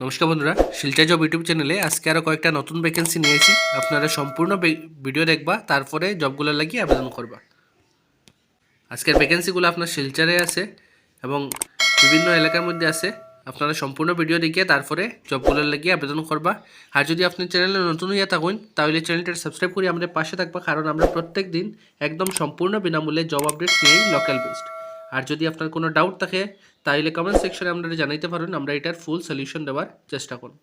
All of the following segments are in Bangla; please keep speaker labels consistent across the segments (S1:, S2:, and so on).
S1: নমস্কার বন্ধুরা, শিলচা জব ইউটিউব চ্যানেলে আজকে আরও কয়েকটা নতুন ভ্যাকেন্সি নিয়েছি। আপনারা সম্পূর্ণ ভিডিও দেখবা, তারপরে জবগুলো লাগিয়ে আবেদন করবা। আজকের ভ্যাকেন্সিগুলো আপনার শিলচারে আছে এবং বিভিন্ন এলাকার মধ্যে আছে। আপনারা সম্পূর্ণ ভিডিও দেখিয়ে তারপরে জবগুলো লাগিয়ে আবেদন করবা। আর যদি আপনি চ্যানেলে নতুন হইয়া থাকুন, তাহলে চ্যানেলটা সাবস্ক্রাইব করে আমাদের পাশে থাকবা, কারণ আমরা প্রত্যেক দিন একদম সম্পূর্ণ বিনামূল্যে জব আপডেট নিয়েই লোকাল বেসড আর যদি আপনার কোনো ডাউট থাকে, তাহলে কমেন্ট সেকশনে আপনারা জানাইতে পারেন আমরা এটার ফুল সলিউশন দেওয়ার চেষ্টা করব।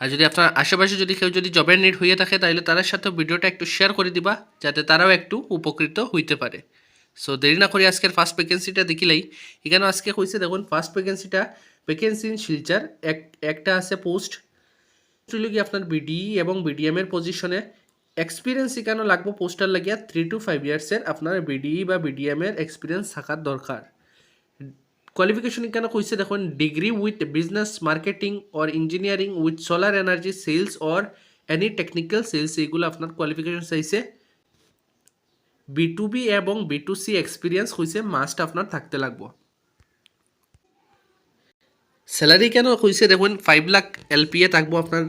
S1: আর যদি আপনার আশেপাশে যদি কেউ যদি জবের নিড হয়ে থাকে, তাহলে তার সাথে ভিডিওটা একটু শেয়ার করে দিবা, যাতে তারাও একটু উপকৃত হইতে পারে। সো দেরি না করে আজকের ফার্স্ট ভ্যাকেন্সিটা দেখিলেই, এখানে আজকে কইছে, দেখুন ফার্স্ট ভ্যাকেন্সিটা ভ্যাকেন্সি ইন শিলচার, এক, একটা আছে পোস্ট আপনার বিডি এবং বিডিএম এর পজিশনে এক্সপিরিয়েন্স এখানে লাগবো পোস্টার লাগিয়া থ্রি টু ফাইভ ইয়ার্সের আপনার বিডি বা বিডিএম এর এক্সপিরিয়েন্স থাকার দরকার। কোয়ালিফিকেশন এখানে কইছে দেখুন degree with business marketing or engineering with solar energy sales or any technical sales এইগুলো আপনার কোয়ালিফিকেশন চাইছে। বি টু বি এবং বি টু সি এক্সপিরিয়েন্স হয়েছে মাস্ট আপনার থাকতে লাগবো। স্যালারি কেন কইছে দেখুন ফাইভ লাখ এলপিএ থাকব আপনার।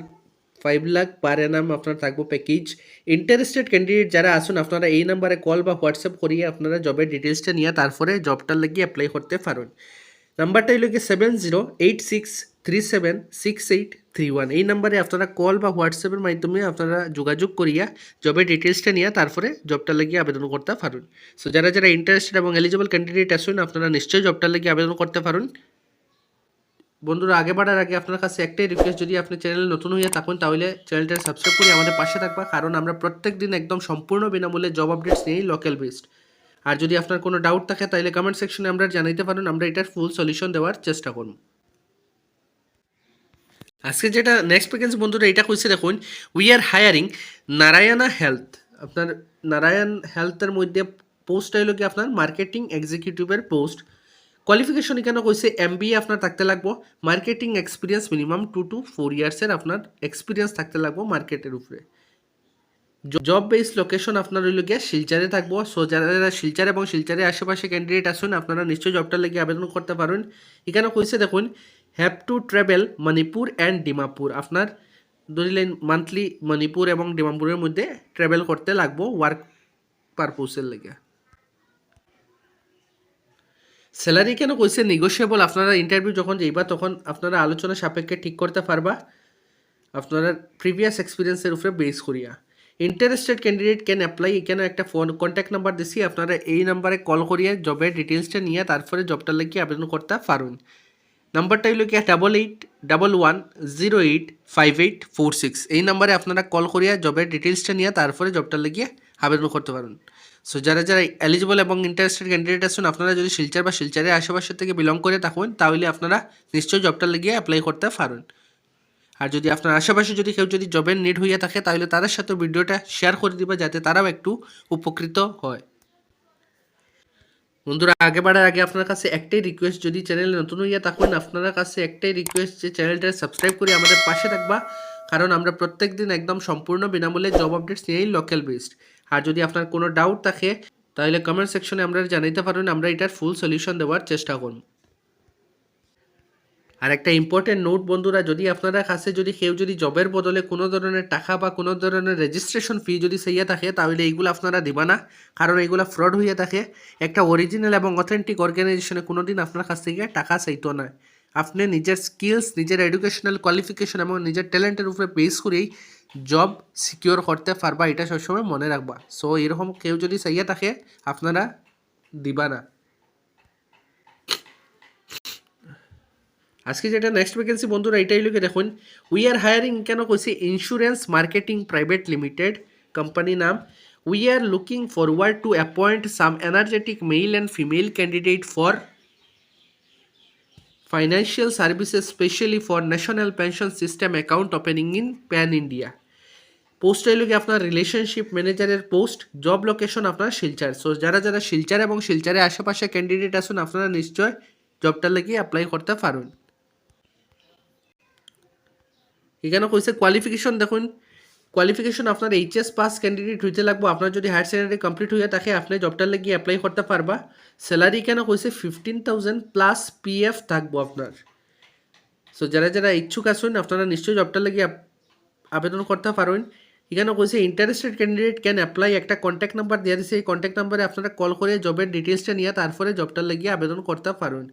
S1: ফাইভ লাখ পার এনাম আপনার থাকব প্যাকেজ ইন্টারেস্টেড ক্যান্ডিডেট যারা আসুন, আপনারা এই নাম্বারে কল বা হোয়াটসঅ্যাপ করিয়ে আপনারা জবের ডিটেলসটা নিয়ে তারপরে জবটার লাগিয়ে অ্যাপ্লাই করতে পারেন। নাম্বারটা হলো কি seven zero eight six three seven six eight three one এই নাম্বারে আপনারা কল বা হোয়াটসঅ্যাপের মাধ্যমে আপনারা যোগাযোগ করিয়া জবের ডিটেলসটা নিয়ে তারপরে জবটা লাগিয়ে আবেদন করতে পারেন। সো যারা যারা ইন্টারেস্টেড এবং এলিজিবল ক্যান্ডিডেট আসুন, আপনারা নিশ্চয়ই জবটার লাগিয়ে আবেদন করতে পারেন। বন্ধুরা, আগে বাড়ার আগে আপনার কাছে একটাই রিকোয়েস্ট যদি আপনি চ্যানেল নতুন হয়ে থাকুন তাহলে চ্যানেলটা সাবস্ক্রাইব করে আমাদের পাশে থাকবা, কারণ আমরা প্রত্যেক দিন একদম সম্পূর্ণ বিনামূল্যে জব আপডেটস নিই লোকাল বেসড আর যদি আপনার কোনো ডাউট থাকে, তাহলে কমেন্ট সেকশনে আমরা জানাইতে পারেন, আমরা এটার ফুল সলিউশন দেওয়ার চেষ্টা করব। আজকে যেটা নেক্সট ভ্যাকেন্সি বন্ধুরা, এটা কইছে, দেখুন we are hiring Narayana health আপনার নারায়ণ হেলথের মধ্যে পোস্ট হইল কি আপনার মার্কেটিং এক্সিকিউটিভের পোস্ট কোয়ালিফিকেশন এখানে কইছে এম আপনার থাকতে লাগবো। Marketing experience minimum two to four ইয়ার্সের আপনার এক্সপিরিয়েন্স থাকতে লাগবো মার্কেটের উপরে। জব বেস লোকেশন আপনার হইল গিয়ে শিলচারে থাকব। সো যারা শিলচার এবং শিলচারের আশেপাশে ক্যান্ডিডেট আসুন আপনারা নিশ্চয়ই জবটার লেগে আবেদন করতে পারেন এখানে কইছে, দেখুন have to travel Manipur and Dimapur আপনার ধরিলেন মান্থলি মণিপুর এবং ডিমাপুরের মধ্যে ট্রাভেল করতে লাগবো ওয়ার্ক পারপোসের লেগে। স্যালারি কেন কইছে নেগোসিয়েবল আপনারা ইন্টারভিউ যখন যাইবা, তখন আপনারা আলোচনা সাপেক্ষে ঠিক করতে পারবা। আপনারা প্রিভিয়াস এক্সপিরিয়েন্সের উপরে বেস করিয়া। ইন্টারেস্টেড ক্যান্ডিডেট ক্যান অ্যাপ্লাই এখানে একটা ফোন কন্ট্যাক্ট নাম্বার দিছি, আপনারা এই নাম্বারে কল করিয়া জবের ডিটেলসটা নিয়ে, তারপরে জবটা লাগিয়ে আবেদন করতে পারুন। নাম্বারটা হইল কি double eight double one zero eight five eight four six এই নাম্বারে আপনারা কল করিয়া জবের ডিটেলসটা নিয়ে, তারপরে জবটা লাগিয়ে আবেদন করতে পারুন। সো যারা যারা এলিজিবল এবং ইন্টারেস্টেড ক্যান্ডিডেট আছেন, আপনারা যদি শিলচার বা শিলচারের আশেপাশে থেকে বিলং করে থাকুন, তাহলে আপনারা নিশ্চয়ই জবটা লাগিয়ে অ্যাপ্লাই করতে পারেন। আর যদি আপনার আশেপাশে যদি কেউ যদি জবের নিড হইয়া থাকে, তাহলে তাদের সাথে ভিডিওটা শেয়ার করে দিবা, যাতে তারাও একটু উপকৃত হয়। বন্ধুরা আগে বাড়ার আগে আপনার কাছে একটাই রিকোয়েস্ট যদি চ্যানেলে নতুন হইয়া থাকুন, আপনার কাছে একটাই রিকোয়েস্ট যে চ্যানেলটা সাবস্ক্রাইব করে আমাদের পাশে থাকবা। কারণ আমরা প্রত্যেক দিন একদম সম্পূর্ণ বিনামূল্যে জব আপডেটস নিয়েই লোকাল বেসড আর যদি আপনার কোনো ডাউট থাকে, তাহলে কমেন্ট সেকশনে আমরা জানাইতে পারেন আমরা এটার ফুল সলিউশন দেওয়ার চেষ্টা করব। আর একটা ইম্পর্টেন্ট নোট বন্ধুরা, যদি আপনারা কাছে যদি কেউ যদি জবের বদলে কোনো ধরনের টাকা বা কোনো ধরনের রেজিস্ট্রেশন ফি যদি সেইয়া থাকে, তাহলে এইগুলো আপনারা দিবা না। কারণ এইগুলো ফ্রড হইয়া থাকে। একটা অরিজিনাল এবং অথেন্টিক অর্গানাইজেশনে কোনো দিন আপনার কাছ থেকে টাকা চাইতো না। আপনি নিজের স্কিলস নিজের এডুকেশনাল কোয়ালিফিকেশন এবং নিজের ট্যালেন্টের উপরে বেস করেই জব সিকিওর করতে পারবা, এটা সবসময় মনে রাখবা। সো এরকম কেউ যদি চাইয়া থাকে, আপনারা দিবা না। আজকে যেটা নেক্সট ভ্যাকেন্সি বন্ধুরা এটাই লোকে দেখুন। উই আর হায়ারিং কেন কইছি? Insurance marketing private limited company নাম। We are looking forward to appoint some energetic male and female candidate for financial services, specially for national pension system account opening in pan india post হইল কি আপনার রিলেশনশিপ ম্যানেজারের পোস্ট জব লোকেশন আপনার শিলচার। সো যারা যারা শিলচার এবং শিলচারের আশেপাশে ক্যান্ডিডেট আছেন, আপনারা নিশ্চয় জবটা লাগিয়ে অ্যাপ্লাই করতে পারুন এখানে কইছে কোয়ালিফিকেশন দেখুন। কোয়ালিফিকেশন আপনার এইচএস পাস ক্যান্ডিডেট হইতে লাগবো। আপনার যদি হায়ার সেকেন্ডারি কমপ্লিট হইয়া থাকে, আপনি জবটার লাগি অ্যাপ্লাই করতে পারবা। স্যালারি কেন কইছে? ফিফটিন থাউজেন্ড প্লাস পিএফ থাকব আপনার। সো যারা যারা ইচ্ছুক আছেন, আপনারা নিশ্চয়ই জবটার লাগি আবেদন করতে পারেন এখানে কইছে ইন্টারেস্টেড ক্যান্ডিডেট ক্যান অ্যাপ্লাই একটা কন্ট্যাক্ট নাম্বার দিয়ে দিছে। এই কন্ট্যাক্ট নাম্বারে আপনারা কল করে জবের ডিটেলসটা নিয়ে তারপরে জবটার লাগিয়ে আবেদন করতে পারেন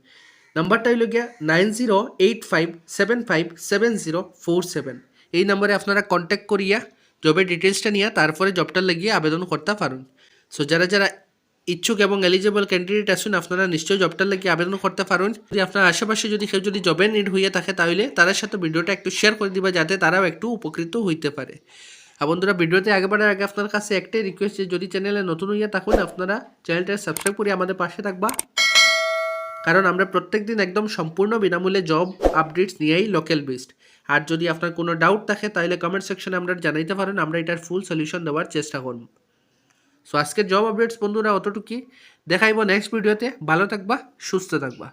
S1: নাম্বারটা হইল গিয়া nine zero eight five seven five seven zero four seven এই নাম্বারে আপনারা কন্ট্যাক্ট করিয়া জবের ডিটেলসটা নিয়ে তারপরে জবটার লাগিয়ে আবেদন করতে পারেন সো যারা যারা ইচ্ছুক এবং এলিজিবল ক্যান্ডিডেট আসুন আপনারা নিশ্চয়ই জবটার লাগিয়ে আবেদন করতে পারুন যদি আপনার আশেপাশে যদি কেউ যদি জবের নিড হইয়া থাকে, তাহলে তাদের সাথে ভিডিওটা একটু শেয়ার করে দিবা, যাতে তারাও একটু উপকৃত হইতে পারে। আর বন্ধুরা, ভিডিওতে আগে বাড়ার আগে আপনার কাছে একটাই রিকোয়েস্ট যে, যদি চ্যানেলে নতুন হইয়া থাকুন, আপনারা চ্যানেলটা সাবস্ক্রাইব করে আমাদের পাশে থাকবা। কারণ আমরা প্রত্যেক দিন একদম সম্পূর্ণ বিনামূল্যে জব আপডেটস নিয়েই লোকাল বেসড আর যদি আপনার কোনো ডাউট থাকে, তাহলে কমেন্ট সেকশনে আমরা জানাইতে পারেন, আমরা এটার ফুল সলিউশন দেওয়ার চেষ্টা করব। সো আজকের জব আপডেটস বন্ধুরা অতটুকুই। দেখাইব নেক্সট ভিডিওতে ভালো থাকবা, সুস্থ থাকবা।